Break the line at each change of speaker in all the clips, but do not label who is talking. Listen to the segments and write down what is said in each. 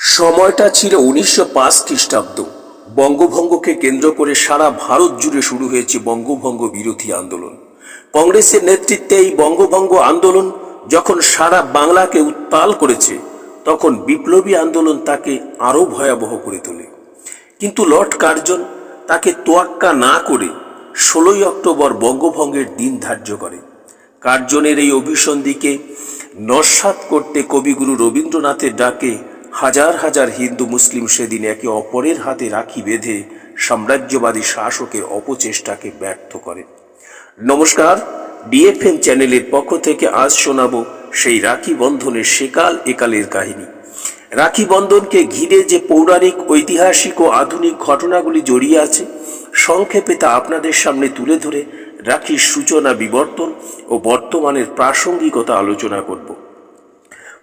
সময়টা ছিল উনিশশো পাঁচ খ্রিস্টাব্দ। বঙ্গভঙ্গকে কেন্দ্র করে সারা ভারত জুড়ে শুরু হয়েছে বঙ্গভঙ্গ বিরোধী আন্দোলন। কংগ্রেসের নেতৃত্বে এই বঙ্গভঙ্গ আন্দোলন যখন সারা বাংলাকে উত্তাল করেছে, তখন বিপ্লবী আন্দোলন তাকে আরও ভয়াবহ করে তোলে। কিন্তু লর্ড কার্জন তাকে তোয়াক্কা না করে ষোলোই অক্টোবর বঙ্গভঙ্গের দিন ধার্য করে। কার্জনের এই অভিসন্ধিকে নস্বাত করতে কবিগুরু রবীন্দ্রনাথের ডাকে হাজার হাজার হিন্দু মুসলিম সেদিন একে অপরের হাতে রাখি বেঁধে সাম্রাজ্যবাদী শাসকের অপচেষ্টাকে ব্যর্থ করে। নমস্কার, ডিএফএম চ্যানেলের পক্ষ থেকে আজ শোনাব সেই রাখি বন্ধনের সেকাল একালের কাহিনী। রাখি বন্ধনকে ঘিরে যে পৌরাণিক, ঐতিহাসিক ও আধুনিক ঘটনাগুলি জড়িয়ে আছে, সংক্ষেপে তা আপনাদের সামনে তুলে ধরে রাখির সূচনা, বিবর্তন ও বর্তমানের প্রাসঙ্গিকতা আলোচনা করব।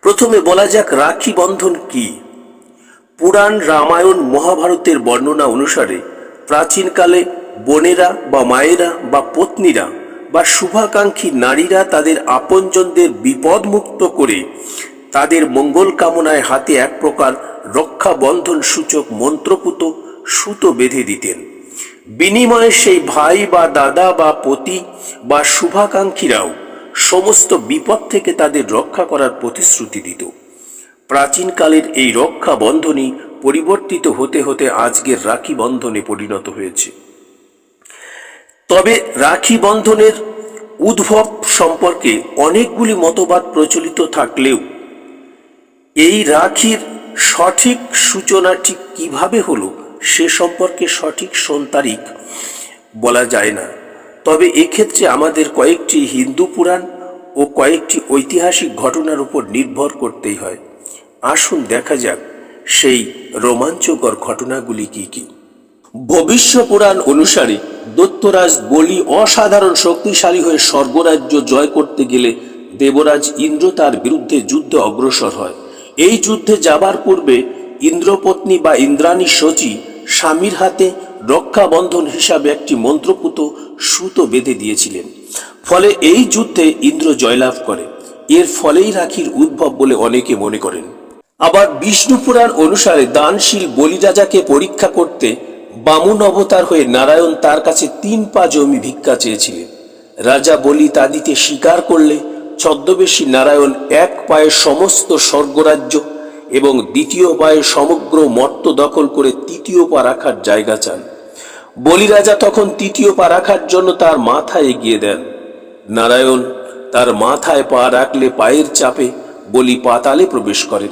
প্রথমে বলা যাক রাখি বন্ধন কি। পুরাণ রামায়ণ মহাভারতের বর্ণনা অনুসারে প্রাচীনকালে বোনেরা বা মায়েরা বা পত্নীরা বা শুভাকাঙ্ক্ষী নারীরা তাদের আপনজনদের বিপদমুক্ত করে তাদের মঙ্গল কামনায় হাতে এক প্রকার রক্ষা বন্ধন সূচক মন্ত্রপুত সুতো বেঁধে দিতেন। বিনিময়ে সেই ভাই বা দাদা বা পতি বা শুভাকাঙ্ক্ষীরাও সমস্ত বিপদ থেকে তাদের রক্ষা করার প্রতিশ্রুতি দিত। প্রাচীনকালের এই রক্ষা বন্ধনই পরিবর্তিত হতে হতে আজকের রাখি বন্ধনে পরিণত হয়েছে। তবে রাখি বন্ধনের উদ্ভব সম্পর্কে অনেকগুলি মতবাদ প্রচলিত থাকলেও, এই রাখির সঠিক সূচনাটি কীভাবে হলো সে সম্পর্কে সঠিক সন্তারিক বলা যায় না। তবে এক্ষেত্রে আমাদের কয়েকটি হিন্দু পুরাণ ও কয়েকটি ঐতিহাসিক ঘটনার উপর নির্ভর করতেই হয়। আসুন দেখা যাক সেই রোমাঞ্চকর ঘটনাগুলি কি কি। ভবিষ্য পুরাণ অনুসারে দত্তরাজ বলি অসাধারণ শক্তিশালী হয়ে স্বর্গরাজ্য জয় করতে গেলে দেবরাজ ইন্দ্র তার বিরুদ্ধে যুদ্ধে অগ্রসর হয়। এই যুদ্ধে যাবার পূর্বে ইন্দ্রপত্নী বা ইন্দ্রাণী শচী স্বামীর হাতে রক্ষা বন্ধন হিসাবে একটি মন্ত্রপুত সুতো বেঁধে দিয়েছিলেন। ফলে এই যুদ্ধে ইন্দ্র জয়লাভ করে। এর ফলেই রাখির উদ্ভব বলে অনেকে মনে করেন। আবার বিষ্ণু পুরাণ অনুসারে দানশীল বলিরাজাকে পরীক্ষা করতে বামুন অবতার হয়ে নারায়ণ তার কাছে তিন পা জমি ভিক্ষা চেয়েছিলেন। রাজা বলি তা দিতে স্বীকার করলে ছদ্মবেশী নারায়ণ এক পায়ে সমস্ত স্বর্গরাজ্য এবং দ্বিতীয় পায়ে সমগ্র মর্ত দখল করে তৃতীয় পা রাখার জায়গা চান। বলিরাজা তখন তৃতীয় পা রাখার জন্য তার মাথা এগিয়ে দেন। নারায়ণ তার মাথায় পা রাখলে পায়ের চাপে বলি পাতালে প্রবেশ করেন।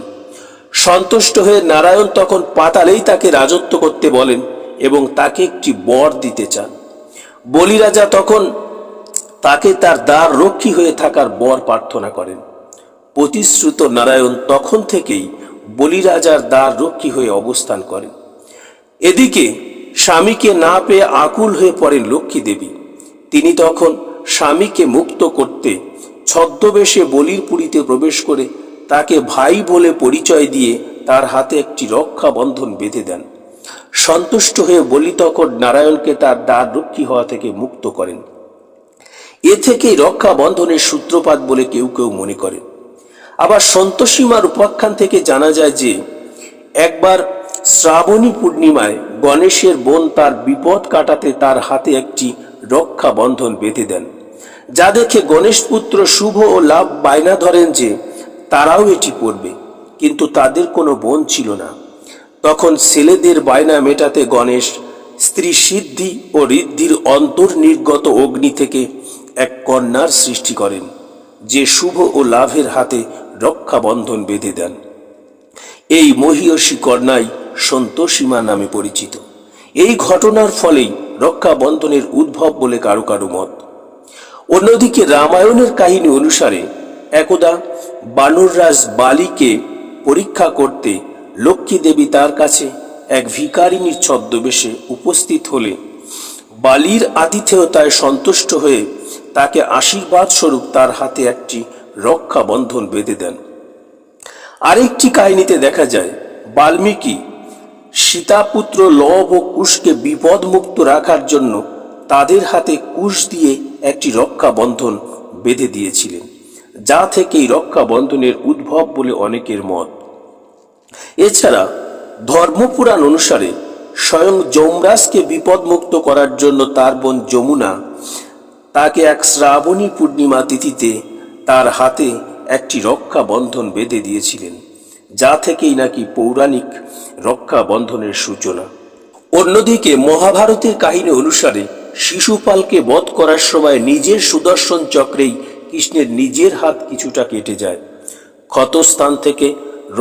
সন্তুষ্ট হয়ে নারায়ণ তখন পাতালেই তাকে রাজত্ব করতে বলেন এবং তাকে একটি বর দিতে চান। বলিরাজা তখন তাকে তার দ্বার রক্ষী হয়ে থাকার বর প্রার্থনা করেন। প্রতিশ্রুত নারায়ণ তখন থেকেই বলিরাজার দ্বার রক্ষী হয়ে অবস্থান করেন এদিকে স্বামীকে না পেয়ে আকুল হয়ে পড়েন লক্ষ্মী দেবী। তিনি তখন স্বামীকে মুক্ত করতে ছদ্মবেশে বলির পুরীতে প্রবেশ করে তাকে ভাই বলে পরিচয় দিয়ে তার হাতে একটি রক্ষা বন্ধন বেঁধে দেন। সন্তুষ্ট হয়ে বলি তখন নারায়ণকে তার দ্বার রক্ষী হওয়া থেকে মুক্ত করেন। এ থেকেই রক্ষা বন্ধনের সূত্রপাত বলে কেউ কেউ মনে করে। আবার সন্তোষীমার উপাখ্যান থেকে জানা যায় যে, একবার শ্রাবণী পূর্ণিমায় গণেশের বোন তার বিপদ কাটাতে তার হাতে একটি রক্ষা বন্ধন বেঁধে দেন। যা দেখে গণেশ পুত্র শুভ ও লাভ বায়না ধরেন যে, তারাও এটি পড়বে কিন্তু তাদের কোনো বোন ছিল না। তখন ছেলেদের বায়না মেটাতে গণেশ স্ত্রী সিদ্ধি ও ঋদ্ধির অন্তর্নির্গত অগ্নি থেকে এক কন্যার সৃষ্টি করেন, যে শুভ ও লাভের হাতে রক্ষা বন্ধন বেঁধে দেন। এই মহিয়সী কন্যাই সন্তোষীমা নামে পরিচিত। এই ঘটনার ফলেই রক্ষা বন্ধনের উদ্ভব বলে কারও কারও মত। অন্যদিকে রামায়ণের কাহিনী অনুসারে একদা বানররাজ বালিকে পরীক্ষা করতে লক্ষ্মী দেবী তার কাছে এক ভিকারিণীর ছদ্মবেশে উপস্থিত হলে বালির আতিথেয়তায় সন্তুষ্ট হয়ে তাকে আশীর্বাদ স্বরূপ তার হাতে একটি রক্ষা বন্ধন বেঁধে দেন। আরেকটি কাহিনীতে দেখা যায়, বাল্মীকি সীতাপুত্র লব ও কুশকে বিপদমুক্ত রাখার জন্য তাদের হাতে কুশ দিয়ে একটি রক্ষা বন্ধন বেঁধে দিয়েছিলেন, যা থেকে এই রক্ষা বন্ধনের উদ্ভব বলে অনেকের মত। এছাড়া ধর্মপুরাণ অনুসারে স্বয়ং যমরাজকে বিপদমুক্ত করার জন্য তার বোন যমুনা তাকে এক শ্রাবণী পূর্ণিমা তিথিতে তার হাতে একটি রক্ষা বন্ধন বেঁধে দিয়েছিলেন, যা থেকেই নাকি পৌরাণিক রক্ষা বন্ধনের সূচনা। অন্যদিকে মহাভারতের কাহিনী অনুসারে শিশুপালকে বধ করার সময় নিজের সুদর্শন চক্রেই কৃষ্ণের নিজের হাত কিছুটা কেটে যায়। ক্ষতস্থান থেকে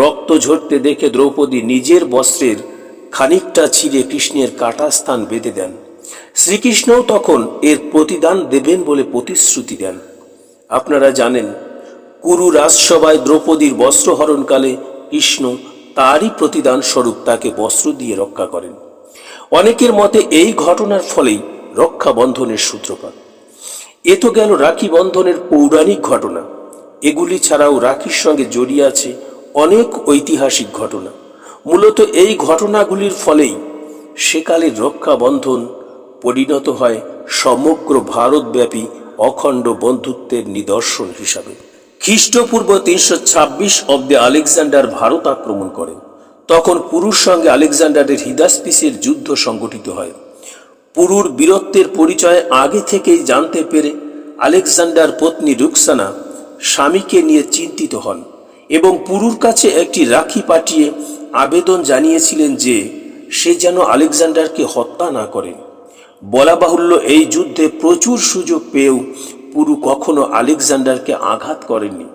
রক্ত ঝরতে দেখে দ্রৌপদী নিজের বস্ত্রের খানিকটা ছিঁড়ে কৃষ্ণের কাটা স্থান বেঁধে দেন। শ্রীকৃষ্ণও তখন এর প্রতিদান দেবেন বলে প্রতিশ্রুতি দেন। আপনারা জানেন, কুরু রাজসভায় দ্রৌপদীর বস্ত্রহরণকালে কৃষ্ণ তারই প্রতিদান স্বরূপ তাকে বস্ত্র দিয়ে রক্ষা করেন। অনেকের মতে এই ঘটনার ফলেই রক্ষা বন্ধনের সূত্রপাত। এ তো গেল রাখি বন্ধনের পৌরাণিক ঘটনা। এগুলি ছাড়াও রাখির সঙ্গে জড়িয়ে আছে অনেক ঐতিহাসিক ঘটনা। মূলত এই ঘটনাগুলির ফলেই সেকালের রক্ষাবন্ধন পরিণত হয় সমগ্র ভারতব্যাপী অখণ্ড বন্ধুত্বের নিদর্শন হিসাবে। খ্রিস্টপূর্ব তিনশো ছাব্বিশ অব্দে আলেকজান্ডার ভারত আক্রমণ করেন। তখন পুরুর সঙ্গে আলেকজান্ডারের হিদাসপিসের যুদ্ধ সংগঠিত হয়। পুরুর বীরত্বের পরিচয় আগে থেকেই জানতে পেরে আলেকজান্ডার পত্নী রুকসানা স্বামীকে নিয়ে চিন্তিত হন এবং পুরুর কাছে একটি রাখি পাঠিয়ে আবেদন জানিয়েছিলেন যে সে যেন আলেকজান্ডারকে হত্যা না করেন। বলা বাহুল্য, এই যুদ্ধে প্রচুর সুযোগ পেয়েও পুরু কখনো আলেকজান্ডারকে আঘাত করেননি।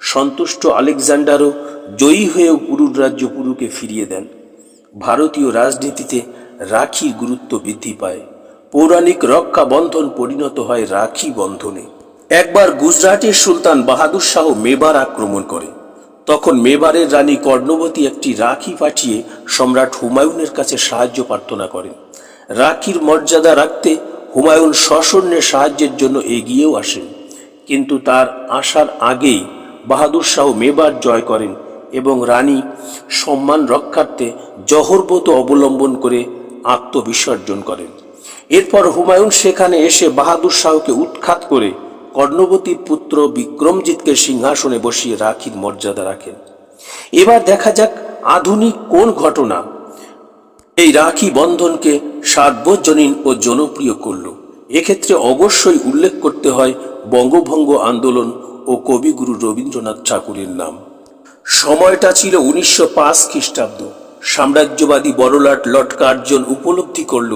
সন্তুষ্ট আলেকজান্ডারও জয়ী হয়েও পুরুর রাজ্য পুরুকে ফিরিয়ে দেন। ভারতীয় রাজনীতিতে রাখির গুরুত্ব বৃদ্ধি পায়। পৌরাণিক রক্ষা বন্ধন পরিণত হয় রাখি বন্ধনে। একবার গুজরাটের সুলতান বাহাদুর শাহ মেবার আক্রমণ করে। তখন মেবারের রানী কর্ণবতী একটি রাখি পাঠিয়ে সম্রাট হুমায়ুনের কাছে সাহায্য প্রার্থনা করেন। রাখির মর্যাদা রাখতে হুমায়ুন সশন্যে সাহায্যের জন্য এগিয়েও আসেন। কিন্তু তার আসার আগেই বাহাদুর শাহ মেবার জয় করেন এবং রানী সম্মান রক্ষার্থে জহরবত অবলম্বন করে আত্মবিসর্জন করেন। এরপর হুমায়ুন সেখানে এসে বাহাদুর শাহকে উৎখাত করে কর্ণবতীর পুত্র বিক্রমজিৎকে সিংহাসনে বসিয়ে রাখির মর্যাদা রাখেন। এবার দেখা যাক আধুনিক কোন ঘটনা এই রাখি বন্ধনকে সার্বজনীন ও জনপ্রিয় করল। এক্ষেত্রে অবশ্যই উল্লেখ করতে হয় বঙ্গভঙ্গ আন্দোলন ও কবিগুরু রবীন্দ্রনাথ ঠাকুরের নাম। সময়টা ছিল উনিশশো পাঁচ খ্রিস্টাব্দ। সাম্রাজ্যবাদী বড়লাট লর্ড কার্জন উপলব্ধি করল,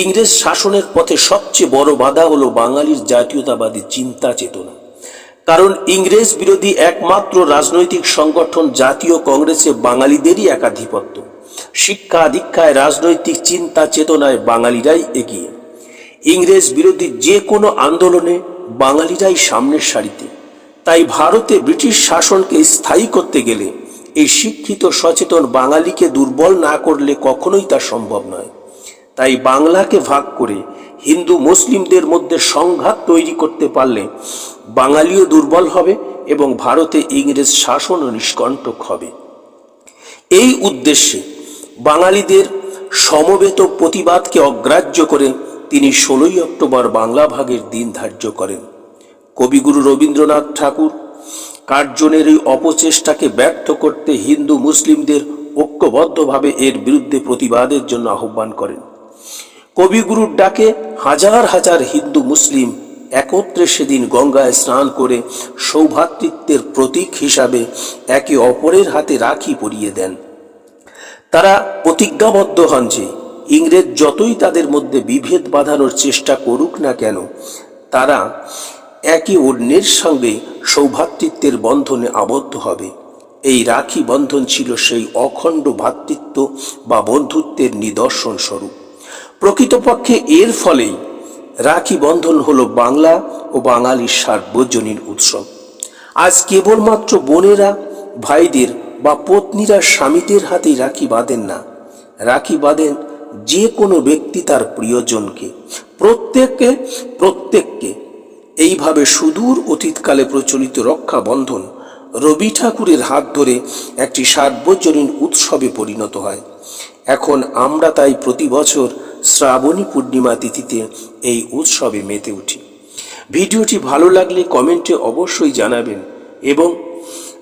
ইংরেজ শাসনের পথে সবচেয়ে বড় বাধা হলো বাঙালির জাতীয়তাবাদী চিন্তা চেতনা। কারণ ইংরেজ বিরোধী একমাত্র রাজনৈতিক সংগঠন জাতীয় কংগ্রেসে বাঙালিদেরই একাধিপত্য। শিক্ষা, দীক্ষায় রাজনৈতিক চিন্তা, চেতনায় বাঙালিরাই এগিয়ে। ইংরেজ বিরোধী যে কোনো আন্দোলনে বাঙালিরাই সামনের সারিতে। তাই ভারতে ব্রিটিশ শাসনকে স্থায়ী করতে গেলে এই শিক্ষিত, সচেতন বাঙালিকে দুর্বল না করলে কখনোই তা সম্ভব নয়। তাই বাংলাকে ভাগ করে হিন্দু, মুসলিমদের মধ্যে সংঘাত তৈরি করতে পারলে বাঙালিও দুর্বল হবে এবং ভারতে ইংরেজ শাসনও নিষ্কণ্টক হবে। এই উদ্দেশ্যে বাঙালিদের সমবেত প্রতিবাদকে অগ্রাহ্য করে তিনি ষোলোই অক্টোবর বাংলা ভাগের দিন ধার্য করেন। কবিগুরু রবীন্দ্রনাথ ঠাকুর কার্জনের এই অপচেষ্টাকে ব্যর্থ করতে হিন্দু মুসলিমদের ঐক্যবদ্ধভাবে এর বিরুদ্ধে প্রতিবাদের জন্য আহ্বান করেন। কবিগুরুর ডাকে হাজার হাজার হিন্দু মুসলিম একত্রে সেদিন গঙ্গায় স্নান করে সৌভাতৃত্বের প্রতীক হিসাবে একে অপরের হাতে রাখি পরিয়ে দেন। তারা প্রতিজ্ঞাবদ্ধ হন যে ইংরেজ যতই তাদের মধ্যে বিভেদ বাঁধানোর চেষ্টা করুক না কেন, তারা একে অন্যের সঙ্গে সৌভাতৃত্বের বন্ধনে আবদ্ধ হবে। এই রাখি বন্ধন ছিল সেই অখণ্ড ভ্রাতৃত্ব বা বন্ধুত্বের নিদর্শন স্বরূপ। প্রকৃতপক্ষে এর ফলেই রাখি বন্ধন হলো বাংলা ও বাঙালির সার্বজনীন উৎসব। আজ কেবলমাত্র বোনেরা, ভাইদের বা পত্নীরা স্বামীদের হাতেই রাখি বাঁধেন না। রাখি বাঁধেন যে কোনো ব্যক্তি তার প্রিয়জনকে, প্রত্যেককে প্রত্যেককে এইভাবে সুদূর অতীতকালে প্রচলিত রক্ষা বন্ধন রবি ঠাকুরের হাত ধরে একটি সার্বজনীন উৎসবে পরিণত হয়। এখন আমরা তাই প্রতি বছর শ্রাবণী পূর্ণিমা তিথিতে এই উৎসবে মেতে উঠি। ভিডিওটি ভালো লাগলে কমেন্টে অবশ্যই জানাবেন এবং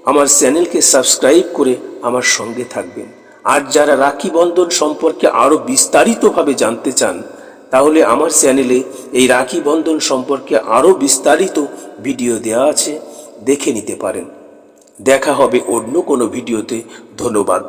আমার চ্যানেলকে সাবস্ক্রাইব করে আমার সঙ্গে থাকবেন। আর যারা রাখি বন্ধন সম্পর্কে আরও বিস্তারিতভাবে জানতে চান, তাহলে আমার চ্যানেলে এই রাখি বন্ধন সম্পর্কে আরও বিস্তারিত ভিডিও দেওয়া আছে, দেখে নিতে পারেন। দেখা হবে অন্য কোনো ভিডিওতে ধন্যবাদ।